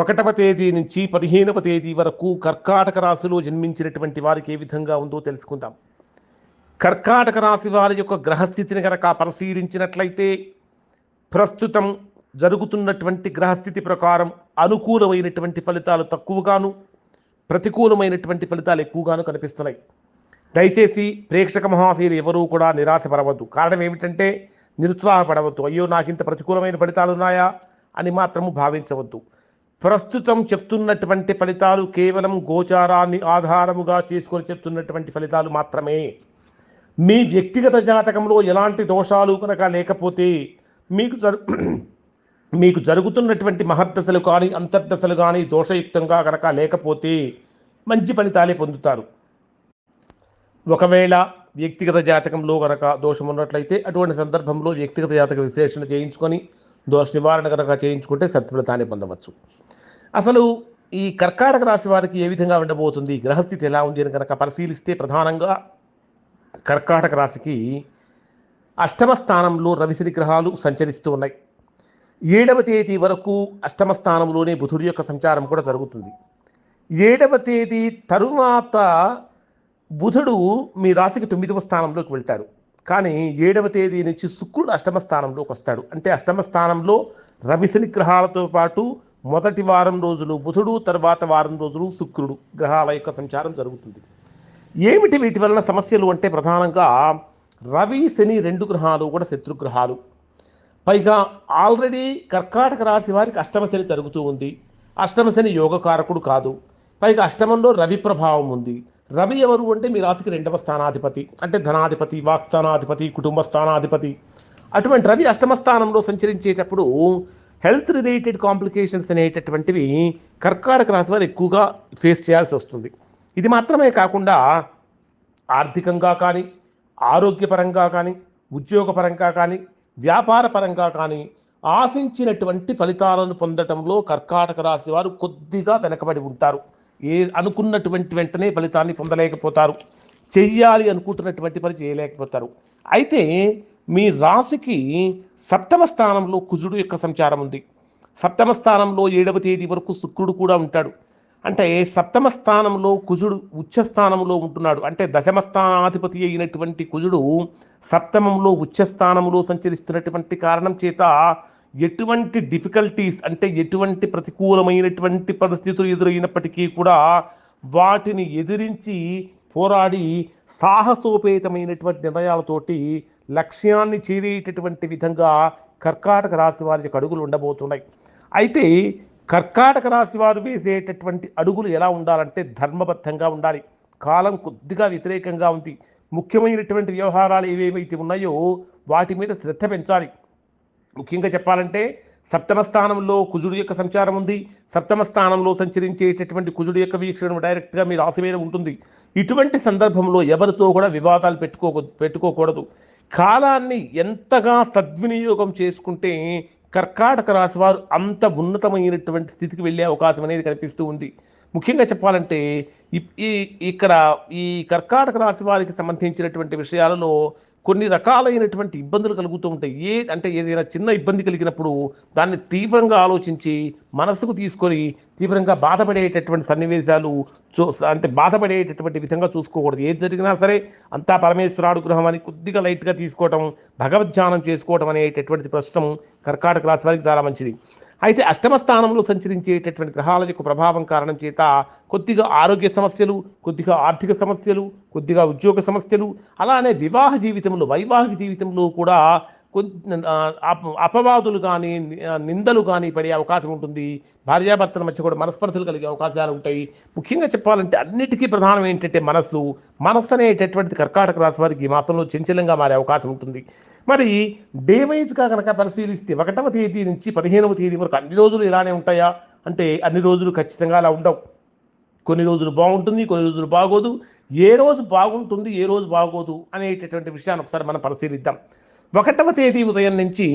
ఒకటవ తేదీ నుంచి పదిహేనవ తేదీ వరకు కర్కాటక రాశిలో జన్మించినటువంటి వారికి ఏ విధంగా ఉందో తెలుసుకుందాం. కర్కాటక రాశి వారి యొక్క గ్రహస్థితిని కనుక పరిశీలించినట్లయితే ప్రస్తుతం జరుగుతున్నటువంటి గ్రహస్థితి ప్రకారం అనుకూలమైనటువంటి ఫలితాలు తక్కువగాను ప్రతికూలమైనటువంటి ఫలితాలు ఎక్కువగాను కనిపిస్తున్నాయి. దయచేసి ప్రేక్షక మహాశీలు ఎవరూ కూడా నిరాశపడవద్దు. కారణం ఏమిటంటే నిరుత్సాహపడవద్దు. అయ్యో నాకింత ప్రతికూలమైన ఫలితాలు ఉన్నాయా అని మాత్రము భావించవద్దు. ప్రస్తుతం చెప్తున్నటువంటి ఫలితాలు కేవలం గోచారాన్ని ఆధారముగా చేసుకొని చెప్తున్నటువంటి ఫలితాలు మాత్రమే. మీ వ్యక్తిగత జాతకంలో ఎలాంటి దోషాలు కనుక లేకపోతే మీకు జరు మీకు జరుగుతున్నటువంటి మహర్దశలు కానీ అంతర్దశలు కానీ దోషయుక్తంగా కనుక లేకపోతే మంచి ఫలితాలే పొందుతారు. ఒకవేళ వ్యక్తిగత జాతకంలో కనుక దోషం ఉన్నట్లయితే అటువంటి సందర్భంలో వ్యక్తిగత జాతక విశ్లేషణ చేయించుకొని దోష నివారణ కనుక చేయించుకుంటే సత్ఫలితాన్ని పొందవచ్చు. అసలు ఈ కర్కాటక రాశి వారికి ఏ విధంగా ఉండబోతుంది? గ్రహస్థితి ఎలా ఉంది అని కనుక పరిశీలిస్తే ప్రధానంగా కర్కాటక రాశికి అష్టమ స్థానంలో రవిశని గ్రహాలు సంచరిస్తూ ఉన్నాయి. ఏడవ తేదీ వరకు అష్టమ స్థానంలోనే బుధుడి యొక్క సంచారం కూడా జరుగుతుంది. ఏడవ తేదీ తరువాత బుధుడు మీ రాశికి తొమ్మిదవ స్థానంలోకి వెళ్తాడు. కానీ ఏడవ తేదీ నుంచి శుక్రుడు అష్టమ స్థానంలోకి వస్తాడు. అంటే అష్టమ స్థానంలో రవిశని గ్రహాలతో పాటు మొదటి వారం రోజులు బుధుడు తర్వాత వారం రోజులు శుక్రుడు గ్రహాల యొక్క సంచారం జరుగుతుంది. ఏమిటి వీటి వలన సమస్యలు అంటే ప్రధానంగా రవి శని రెండు గ్రహాలు కూడా శత్రుగ్రహాలు పైగా ఆల్రెడీ కర్కాటక రాశి వారికి అష్టమ శని జరుగుతూ ఉంది. అష్టమ శని యోగకారకుడు కాదు. పైగా అష్టమంలో రవి ప్రభావం ఉంది. రవి ఎవరు అంటే మీ రాశికి రెండవ స్థానాధిపతి. అంటే ధనాధిపతి వాక్స్థానాధిపతి కుటుంబ స్థానాధిపతి. అటువంటి రవి అష్టమ స్థానంలో సంచరించేటప్పుడు హెల్త్ రిలేటెడ్ కాంప్లికేషన్స్ అనేటటువంటివి కర్కాటక రాశి వారు ఎక్కువగా ఫేస్ చేయాల్సి వస్తుంది. ఇది మాత్రమే కాకుండా ఆర్థికంగా కానీ ఆరోగ్యపరంగా కానీ ఉద్యోగపరంగా కానీ వ్యాపారపరంగా కానీ ఆశించినటువంటి ఫలితాలను పొందటంలో కర్కాటక రాశి వారు కొద్దిగా వెనకబడి ఉంటారు. ఏ అనుకున్నటువంటి వెంటనే ఫలితాన్ని పొందలేకపోతారు. చెయ్యాలి అనుకుంటున్నటువంటి పని చేయలేకపోతారు. అయితే మీ రాశికి సప్తమ స్థానంలో కుజుడు యొక్క సంచారం ఉంది. సప్తమ స్థానంలో ఏడవ తేదీ వరకు శుక్రుడు కూడా ఉంటాడు. అంటే సప్తమ స్థానంలో కుజుడు ఉచ్చ స్థానంలో ఉంటున్నాడు. అంటే దశమ స్థానాధిపతి అయినటువంటి కుజుడు సప్తమంలో ఉచ్చ స్థానంలో సంచరిస్తున్నటువంటి కారణం చేత ఎటువంటి డిఫికల్టీస్ అంటే ఎటువంటి ప్రతికూలమైనటువంటి పరిస్థితులు ఎదురైనప్పటికీ కూడా వాటిని ఎదిరించి పోరాడి సాహసోపేతమైనటువంటి నిర్ణయాలతోటి లక్ష్యాన్ని చేరేటటువంటి విధంగా కర్కాటక రాశి వారి యొక్క అడుగులు ఉండబోతున్నాయి. అయితే కర్కాటక రాశి వారు వేసేటటువంటి అడుగులు ఎలా ఉండాలంటే ధర్మబద్ధంగా ఉండాలి. కాలం కొద్దిగా వ్యతిరేకంగా ఉంది. ముఖ్యమైనటువంటి వ్యవహారాలు ఏవేవైతే ఉన్నాయో వాటి మీద శ్రద్ధ పెంచాలి. ముఖ్యంగా చెప్పాలంటే సప్తమ స్థానంలో కుజుడు యొక్క సంచారం ఉంది. సప్తమ స్థానంలో సంచరించేటటువంటి కుజుడు యొక్క వీక్షణ డైరెక్ట్గా మీ రాశి మీద ఉంటుంది. ఇటువంటి సందర్భంలో ఎవరితో కూడా వివాదాలు పెట్టుకో పెట్టుకోకూడదు. కాలాన్ని ఎంతగా సద్వినియోగం చేసుకుంటే కర్కాటక రాశి వారు అంత ఉన్నతమైనటువంటి స్థితికి వెళ్ళే అవకాశం అనేది కనిపిస్తూ ఉంది. ముఖ్యంగా చెప్పాలంటే ఈ ఇక్కడ ఈ కర్కాటక రాశి వారికి సంబంధించినటువంటి విషయాలలో కొన్ని రకాలైనటువంటి ఇబ్బందులు కలుగుతూ ఉంటాయి. ఏ అంటే ఏదైనా చిన్న ఇబ్బంది కలిగినప్పుడు దాన్ని తీవ్రంగా ఆలోచించి మనసుకు తీసుకొని తీవ్రంగా బాధపడేటటువంటి సన్నివేశాలు చూ అంటే బాధపడేటటువంటి విధంగా చూసుకోకూడదు. ఏది జరిగినా సరే అంతా పరమేశ్వర అనుగ్రహం అని కొద్దిగా లైట్గా తీసుకోవటం భగవద్ధ్యానం చేసుకోవటం అనేటటువంటి ప్రస్తుతం కర్కాటక రాశి వారికి చాలా మంచిది. అయితే అష్టమ స్థానంలో సంచరించేటటువంటి గ్రహాల యొక్క ప్రభావం కారణం చేత కొద్దిగా ఆరోగ్య సమస్యలు కొద్దిగా ఆర్థిక సమస్యలు కొద్దిగా ఉద్యోగ సమస్యలు అలానే వివాహ జీవితంలో వైవాహిక జీవితంలో కూడా అపవాదులు కానీ నిందలు కానీ పడే అవకాశం ఉంటుంది. భార్యాభర్తల మధ్య కూడా మనస్పర్ధలు కలిగే అవకాశాలు ఉంటాయి. ముఖ్యంగా చెప్పాలంటే అన్నిటికీ ప్రధానం ఏంటంటే మనస్సు. మనస్సు అనేటటువంటి కర్కాటక రాశి వారికి ఈ మాసంలో చంచలంగా మారే అవకాశం ఉంటుంది. మరి డే వైజ్గా కనుక పరిశీలిస్తే ఒకటవ తేదీ నుంచి పదిహేనవ తేదీ వరకు అన్ని రోజులు ఇలానే ఉంటాయా? అంటే అన్ని రోజులు ఖచ్చితంగా అలా ఉండవు. కొన్ని రోజులు బాగుంటుంది కొన్ని రోజులు బాగోదు. ఏ రోజు బాగుంటుంది ఏ రోజు బాగోదు అనేటటువంటి విషయాన్ని ఒకసారి మనం పరిశీలిద్దాం. ఒకటవ తేదీ ఉదయం నుంచి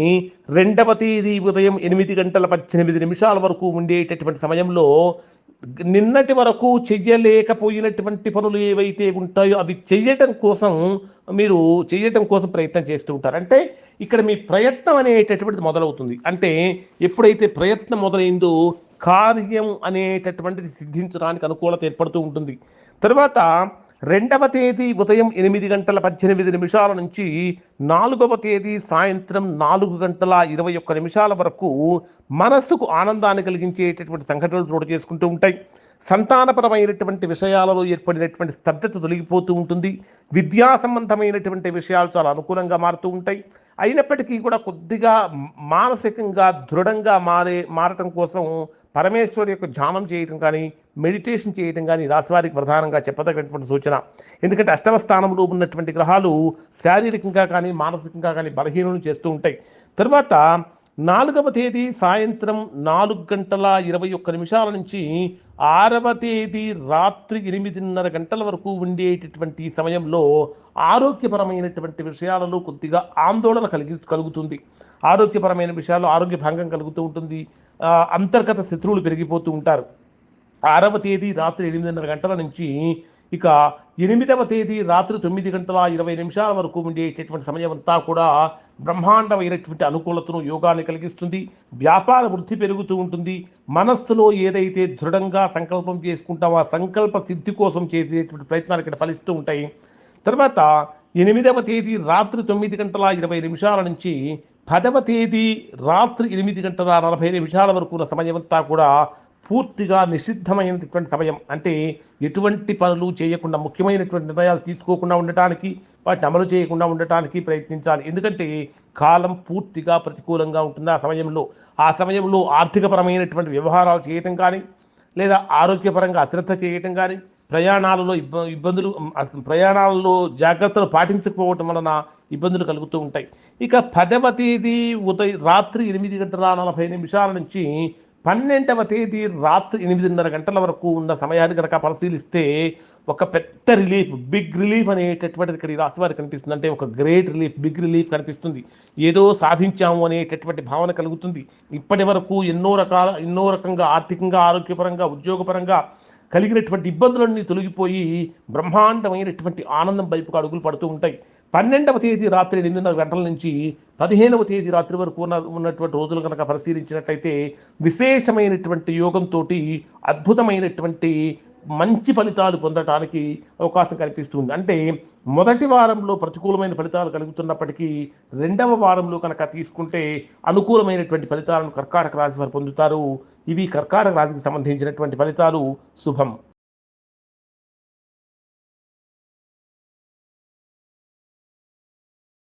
రెండవ తేదీ ఉదయం ఎనిమిది గంటల పద్దెనిమిది నిమిషాల వరకు ఉండేటటువంటి సమయంలో నిన్నటి వరకు చెయ్యలేకపోయినటువంటి పనులు ఏవైతే ఉంటాయో అవి చెయ్యటం కోసం మీరు చెయ్యటం కోసం ప్రయత్నం చేస్తూ ఉంటారు. అంటే ఇక్కడ మీ ప్రయత్నం అనేటటువంటిది మొదలవుతుంది. అంటే ఎప్పుడైతే ప్రయత్నం మొదలైందో కార్యం అనేటటువంటిది సిద్ధించడానికి అనుకూలత ఏర్పడుతూ ఉంటుంది. తర్వాత రెండవ తేదీ ఉదయం ఎనిమిది గంటల పద్దెనిమిది నిమిషాల నుంచి నాలుగవ తేదీ సాయంత్రం నాలుగు గంటల ఇరవై ఒక్క నిమిషాల వరకు మనస్సుకు ఆనందాన్ని కలిగించేటటువంటి సంఘటనలు చోటు చేసుకుంటూ ఉంటాయి. సంతానపరమైనటువంటి విషయాలలో ఏర్పడినటువంటి స్తబ్దత తొలగిపోతూ ఉంటుంది. విద్యా సంబంధమైనటువంటి విషయాలు చాలా అనుకూలంగా మారుతూ ఉంటాయి. అయినప్పటికీ కూడా కొద్దిగా మానసికంగా దృఢంగా మారే మారటం కోసం పరమేశ్వరు యొక్క ధ్యానం చేయటం కానీ మెడిటేషన్ చేయటం కానీ రాశివారికి ప్రధానంగా చెప్పదగినటువంటి సూచన. ఎందుకంటే అష్టమ స్థానంలో ఉన్నటువంటి గ్రహాలు శారీరకంగా కానీ మానసికంగా కానీ బలహీనలు చేస్తూ ఉంటాయి. తర్వాత నాలుగవ తేదీ సాయంత్రం నాలుగు గంటల ఇరవై ఒక్క నిమిషాల నుంచి ఆరవ తేదీ రాత్రి ఎనిమిదిన్నర గంటల వరకు ఉండేటటువంటి సమయంలో ఆరోగ్యపరమైనటువంటి విషయాలలో కొద్దిగా ఆందోళన కలిగి కలుగుతుంది. ఆరోగ్యపరమైన విషయాలు ఆరోగ్య భంగం కలుగుతూ ఉంటుంది. అంతర్గత శత్రువులు పెరిగిపోతూ ఉంటారు. ఆరవ తేదీ రాత్రి ఎనిమిదిన్నర గంటల నుంచి ఇక ఎనిమిదవ తేదీ రాత్రి తొమ్మిది గంటల ఇరవై నిమిషాల వరకు ఉండేటటువంటి సమయం అంతా కూడా బ్రహ్మాండమైనటువంటి అనుకూలతను యోగాన్ని కలిగిస్తుంది. వ్యాపార వృద్ధి పెరుగుతూ ఉంటుంది. మనస్సులో ఏదైతే దృఢంగా సంకల్పం చేసుకుంటామో ఆ సంకల్ప సిద్ధి కోసం చేసేటువంటి ప్రయత్నాలు ఇక్కడ ఫలిస్తూ ఉంటాయి. తర్వాత ఎనిమిదవ తేదీ రాత్రి తొమ్మిది గంటల ఇరవై నిమిషాల నుంచి పదవ తేదీ రాత్రి ఎనిమిది గంటల నలభై నిమిషాల వరకు ఉన్న సమయమంతా కూడా పూర్తిగా నిషిద్ధమైనటువంటి సమయం. అంటే ఎటువంటి పనులు చేయకుండా ముఖ్యమైనటువంటి నిర్ణయాలు తీసుకోకుండా ఉండటానికి వాటిని అమలు చేయకుండా ఉండటానికి ప్రయత్నించాలి. ఎందుకంటే కాలం పూర్తిగా ప్రతికూలంగా ఉంటుంది ఆ సమయంలో. ఆ సమయంలో ఆర్థికపరమైనటువంటి వ్యవహారాలు చేయటం కానీ లేదా ఆరోగ్యపరంగా అశ్రద్ధ చేయటం కానీ ప్రయాణాలలో ఇబ్బ ఇబ్బందులు ప్రయాణాలలో జాగ్రత్తలు పాటించకపోవటం వలన ఇబ్బందులు కలుగుతూ ఉంటాయి. ఇక పదవ తేదీ ఉదయం రాత్రి ఎనిమిది గంటల నలభై నిమిషాల నుంచి పన్నెండవ తేదీ రాత్రి ఎనిమిదిన్నర గంటల వరకు ఉన్న సమయాన్ని కనుక పరిశీలిస్తే ఒక పెద్ద రిలీఫ్ బిగ్ రిలీఫ్ అనేటటువంటిది ఇక్కడ ఈ రాశి వారికి కనిపిస్తుంది. అంటే ఒక గ్రేట్ రిలీఫ్ బిగ్ రిలీఫ్ కనిపిస్తుంది. ఏదో సాధించాము అనేటటువంటి భావన కలుగుతుంది. ఇప్పటి వరకు ఎన్నో రకాల ఎన్నో రకంగా ఆర్థికంగా ఆరోగ్యపరంగా ఉద్యోగపరంగా కలిగినటువంటి ఇబ్బందులన్నీ తొలగిపోయి బ్రహ్మాండమైనటువంటి ఆనందం వైపుకు అడుగులు పడుతూ ఉంటాయి. పన్నెండవ తేదీ రాత్రి ఎనిమిదిన్నర గంటల నుంచి పదిహేనవ తేదీ రాత్రి వరకు ఉన్న ఉన్నటువంటి రోజులు కనుక పరిశీలించినట్లయితే విశేషమైనటువంటి యోగంతో అద్భుతమైనటువంటి మంచి ఫలితాలు పొందటానికి అవకాశం కనిపిస్తుంది అంటే మొదటి వారంలో ప్రతికూలమైన ఫలితాలు కలుగుతున్నప్పటికీ రెండవ వారంలో కనుక తీసుకుంటే అనుకూలమైనటువంటి ఫలితాలను కర్కాటక రాశి వారు పొందుతారు. ఇవి కర్కాటక రాశికి సంబంధించినటువంటి ఫలితాలు. శుభం.